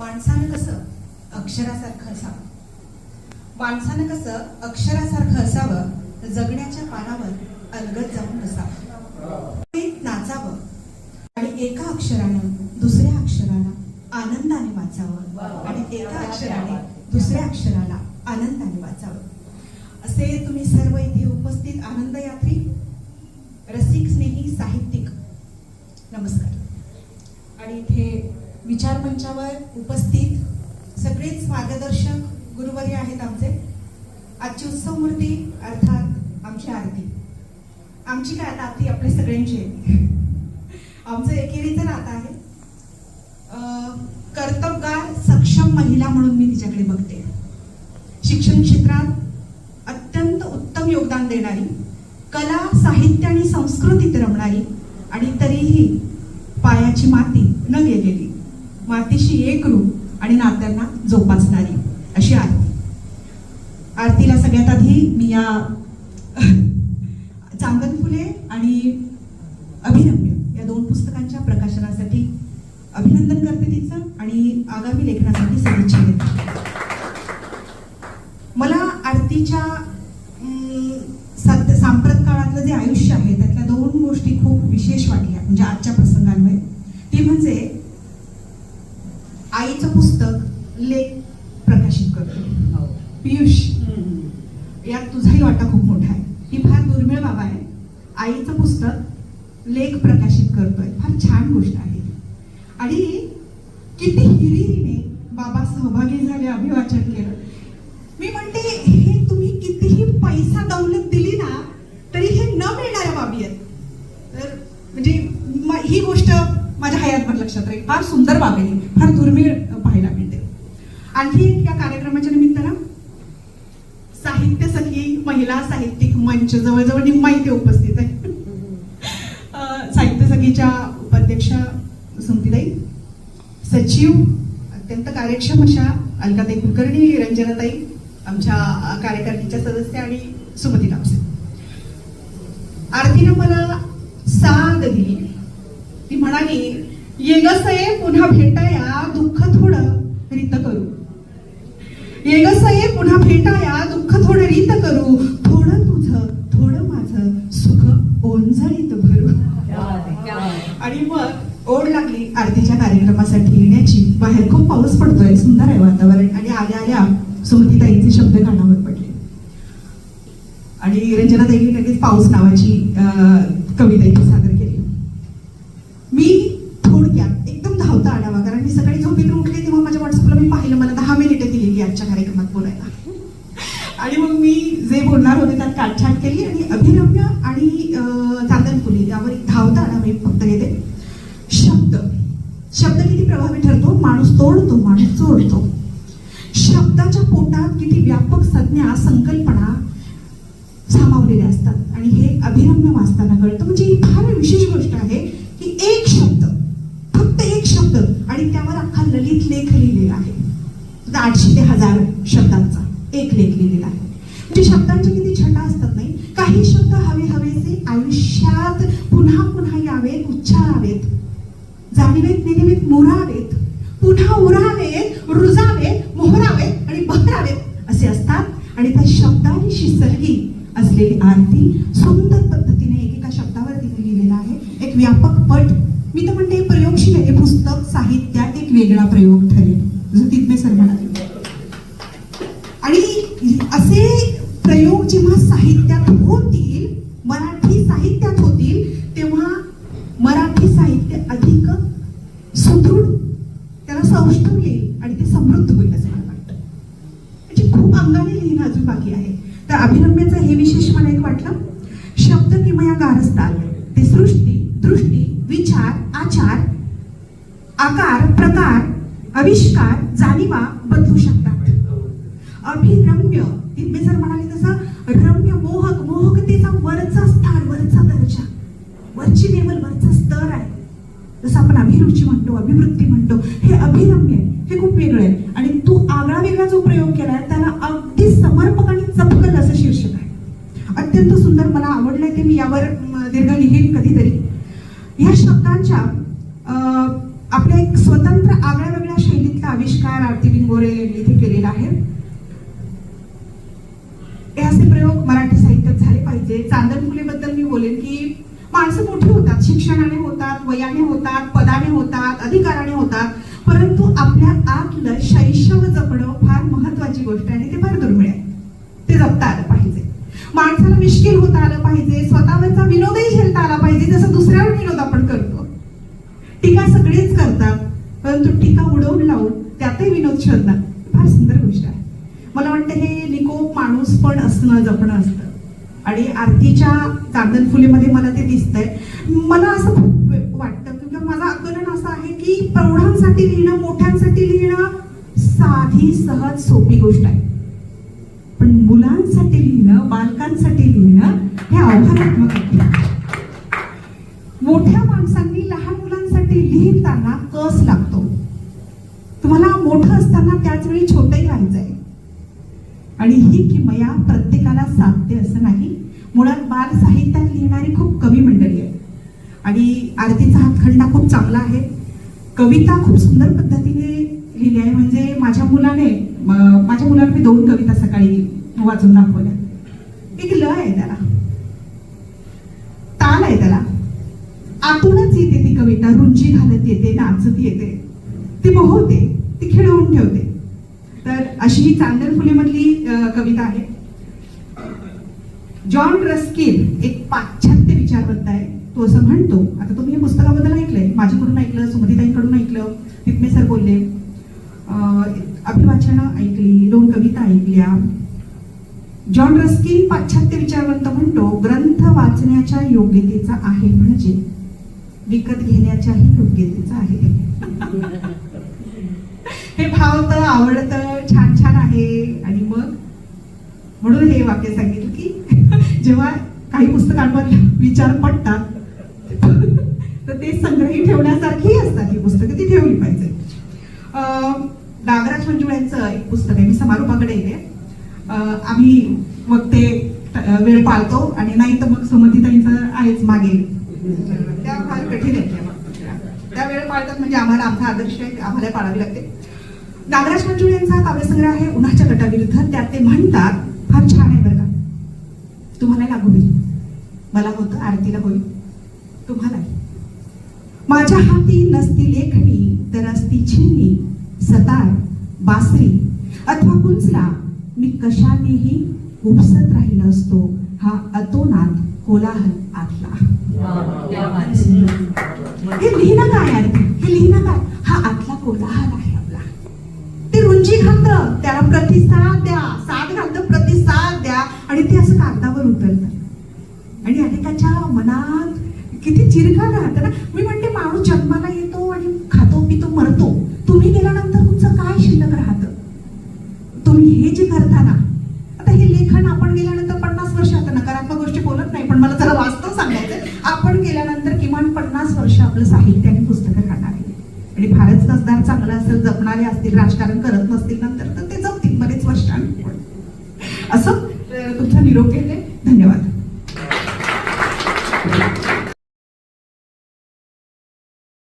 माणसानं कसं अक्षरासारखं असावं? माणसानं कसं अक्षरासारखं असावं? जगण्याच्या पानावर अलगत जाऊन बसावं. नाचावं आणि एका अक्षरानं दुसऱ्या अक्षराला आनंदाने वाचावं आणि एका अक्षराने दुसऱ्या अक्षराला आनंदाने वाचावं. असे तुम्ही सर्व इथे उपस्थित आनंद यात्री रसिक स्नेही साहित्यिक नमस्कार. विचार मंचावर उपस्थित सगळेच मार्गदर्शक गुरुवर्य आहेत आमचे. आजची उत्सव मूर्ती अर्थात आमची आरती. आमची काय आता आरती? आपली सगळ्यांची आहे. आमचं एकेरीचं नातं आहे. कर्तव्यगार कर्तबगार सक्षम महिला म्हणून मी तिच्याकडे बघते. शिक्षण क्षेत्रात अत्यंत उत्तम योगदान देणारी कला साहित्य आणि संस्कृतीत रमणारी आणि तरीही पायाची माती न गेलेली. मातीशी एक रूप आणि नात्यांना जोपासणारी अशी आरती आरतीला सगळ्यात आधी मी या चांदन फुले आणि अभिनम्य या दोन पुस्तकांच्या प्रकाशनासाठी अभिनंदन करते तिचं आणि आगामी लेखनासाठी सदिच्छा देते. मला आरतीच्या सांप्रत काळातलं जे आयुष्य आहे त्यातल्या दोन गोष्टी खूप विशेष वाटल्या म्हणजे आजच्या प्रसंगांमुळे. ती म्हणजे आईचं पुस्तक लेख प्रकाशित करतो. पियुष यात तुझाही वाटा खूप मोठा आहे. ही फार दुर्मिळ बाबा आहे. आईचं पुस्तक लेख प्रकाशित करतोय. फार छान गोष्ट आहे आणि किती हिरिरीने बाबा सहभागी झाले अभिवाचन केलं. मी म्हणते हे तुम्ही कितीही पैसा दौलत दिली ना तरी हे न मिळणाऱ्या बाबी आहेत तर म्हणजे म- ही गोष्ट माझ्या हयातभर फार सुंदर बाब आहे फार दुर्मिळ पाहायला मिळते. आणखी एक या कार्यक्रमाच्या निमित्तानं साहित्य सखी महिला साहित्यिक मंच जवळजवळ निम्मा इथे उपस्थित आहे. साहित्य सखीच्या उपाध्यक्ष सुमतीताई सचिव अत्यंत कार्यक्षम अशा अलकाताई कुलकर्णी रंजनाताई आमच्या अं, कार्यकारिणीच्या सदस्य आणि सुमती कापसे. आरतीनं मला साथ दिली. ती म्हणाली येगसये पुन्हा भेटाया दुःख थोडं रीत करू. येगसये पुन्हा भेटाया दुःख थोडं रीत करू. थोडं तुझं थोडं माझं सुख ओंजळीत भरू. आणि मग ओढ लागली आरतीच्या कार्यक्रमासाठी येण्याची. बाहेर खूप पाऊस पडतोय सुंदर आहे वातावरण. आणि आल्या आल्या सुमतीताईंचे शब्द कानावर पडले. आणि रंजनाताईंनी लगेच पाऊस नावाची अं, कविता काटछाट केली आणि अभिनम्य आणि अं, चांदन यावर एक धावता आढावा मी फक्त घेते. शब्द. शब्द किती प्रभावी ठरतो? माणूस तोडतो माणूस जोडतो शब्दाच्या पोटात किती व्यापक संज्ञा संकल्पना सामावलेल्या असतात. आणि हे अभिरम्य वाचताना कळतं. म्हणजे ही फार विशेष गोष्ट आहे की एक शब्द फक्त एक शब्द आणि त्यावर अख्खा ललित लेख लिहिलेला आहे. आठशे ते हजार शब्दांचा एक लेख लिहिलेला आहे. म्हणजे शब्दांचे किती छटा असतात नाही काही शब्द हवे हवेचे आयुष्यात पुन्हा पुन्हा यावेत उच्चारावेत. जाणीवेत नेनेवेत मोरावेत. पुन्हा उरावेत रुजावेत मोहरावेत आणि बहरावेत असे असतात. आणि त्या शब्दांशी सरगी असलेली आरती सुंदर पद्धतीने एकेका शब्दावर तिथे लिहिलेला आहे. एक व्यापक पट. मी तर म्हणते प्रयोगशील आहे. हे पुस्तक साहित्यात एक वेगळा प्रयोग ठरेल. जो तिथमे सर म्हणाले आणि असे प्रयोग जेव्हा साहित्यात होतील मराठी साहित्यात होतील तेव्हा मराठी साहित्य अधिक सुदृढ त्याला सौष्ठव येईल आणि ते समृद्ध होईल असं मला वाटतं. म्हणजे खूप अंगाने लिहिणं अजून बाकी आहे. तर अभिनम्याचं हे विशेष मला एक वाटलं. शब्द किमया गारसतात ते सृष्टी दृष्टी विचार आचार आकार प्रकार आविष्कार जाणीवा बदलू शकतात. अभिरम्य तिथे जर म्हणाले तसं रम्य मोहक मोहकतेचा वरचा स्थान वरचा दर्जा. वरची लेवल वरचा स्तर आहे. जसं आपण अभिरुची म्हणतो अभिवृत्ती म्हणतो हे अभिरम्य आहे. हे खूप वेगळं आहे. आणि तू आगळा वेगळा जो प्रयोग केलाय त्याला अगदी समर्पक आणि चपकल असं शीर्षक आहे. अत्यंत सुंदर मला आवडलंय ते मी यावर दीर्घ लिहीन कधीतरी. या शब्दांच्या आपल्या एक स्वतंत्र आगळ्या वेगळ्या शैलीतला आविष्कार मोरे यांनी इथे केलेला आहे. हे असे प्रयोग मराठी साहित्यात झाले पाहिजे. चांदण मुलीबद्दल मी बोलेन की माणसं मोठी होतात शिक्षणाने होतात वयाने होतात पदाने होतात अधिकाराने होतात. परंतु आपल्या आतलं शैशव जपणं फार महत्वाची गोष्ट आहे ते फार दुर्मिळ आहे. ते जपता आलं पाहिजे. माणसाला मिश्किल होता आलं पाहिजे स्वतःवरचा विनोदही झेलता आला पाहिजे जसं दुसऱ्यावर विनोद आपण करतो. टीका सगळेच करतात परंतु टीका उडवून लावून त्यातही विनोद शोधणं फार सुंदर गोष्ट आहे. मला वाटतं हे निकोप माणूस पण असणं जपणं असतं. आणि आरतीच्या चांदन फुलेमध्ये मला ते दिसतंय. मला असं खूप वाटतं किंवा माझं आकलन असं आहे की प्रौढांसाठी लिहिणं मोठ्यांसाठी लिहिणं साधी सहज सोपी गोष्ट आहे. पण मुलांसाठी लिहिणं बालकांसाठी लिहिणं हे आव्हानात्मक आहे. मोठ्या माणसांनी लहान मुलांसाठी लिहिताना कस लागतो? तुम्हाला मोठं असताना त्याच वेळी छोटंही आहे आणि ही किमया प्रत्येकाला साधते असं नाही. मुळात बाल साहित्यात लिहिणारी खूप कमी मंडळी आहे आणि आरतीचा हातखंडा खूप चांगला आहे. कविता खूप सुंदर पद्धतीने लिहिली आहे. म्हणजे माझ्या मुलाने माझ्या मुलाने मी दोन कविता सकाळी वाचून दाखवल्या. एक लय आहे त्याला. ताल आहे त्याला. आतूनच येते ती कविता. रुंजी घालत येते नाचत येते. ती मोहवते ती खेळवून ठेवते. अशी ही चांदर फुलेमधली कविता आहे. जॉन रस्किन एक पाश्चात्य विचारवंत आहे. तो असं म्हणतो आता तुम्ही हे पुस्तकाबद्दल ऐकलंय माझ्याकडून ऐकलं सुमतीताईंकडून ऐकलं तिथमे सर बोलले अभिवाचनं ऐकली दोन कविता ऐकल्या. जॉन रस्किन पाश्चात्य विचारवंत म्हणतो ग्रंथ वाचण्याच्या योग्यतेचा आहे म्हणजे विकत घेण्याच्याही योग्यतेचा आहे. हे भावतं आवडतं म्हणून हे वाक्य सांगितलं की जेव्हा काही पुस्तकांवर विचार पडतात तर ते संग्रही ठेवण्यासारखी असतात ही पुस्तकं ती ठेवली पाहिजे. नागराज मंजुळ यांचं एक पुस्तक आहे मी समारोपाकडे येते. आम्ही मग ते वेळ पाळतो आणि नाही तर मग सुमतीताईंचं आहेच मागे. त्या फार कठीण आहेत मग. त्या वेळ पाळतात म्हणजे आम्हाला आमचा आदर्श आहे आम्हाला पाळावी लागते. नागराज मंजुळ यांचा काव्यसंग्रह आहे उन्हाच्या गटाविरुद्ध. त्यात ते म्हणतात फार छान आहे बरं का. तुम्हाला लागू होईल. मला होतं आरतीला होईल. तुम्हालाही. माझ्या हाती नसती लेखणी तर असती छिन्नी सतार बासरी अथवा कुंजला मी कशानेही उपसत राहिलो असतो हा अतोनात कोलाहल आतला. हे लिहिणं काय आरती? हे लिहिणं काय? हा आतला कोलाहल आहे आपला. ते रुंजी घालतं त्याला प्रतिसाद द्या साथ घालतं प्रतिसाद द्या आणि ते असं कागदावर उतरतं. आणि अनेकाच्या मनात किती चिरकाल राहतं ना. मी म्हणते माणूस जन्माला येतो आणि खातो पितो मरतो. तुम्ही गेल्यानंतर तुमचं काय शिल्लक राहतं? तुम्ही हे जे करता ना आता हे लेखन आपण गेल्यानंतर पन्नास वर्ष आता नकारात्मक गोष्टी बोलत नाही पण मला जरा वास्तव सांगायचं आपण गेल्यानंतर किमान पन्नास वर्ष आपलं साहित्य आणि पुस्तकं राहणार आहे. आणि फारच कसदार चांगलं असेल जपणारे असतील राजकारण करत नसतील नंतर तर ते जपतील बरेच वर्ष असं अं, तुमचा निरोप घेते धन्यवाद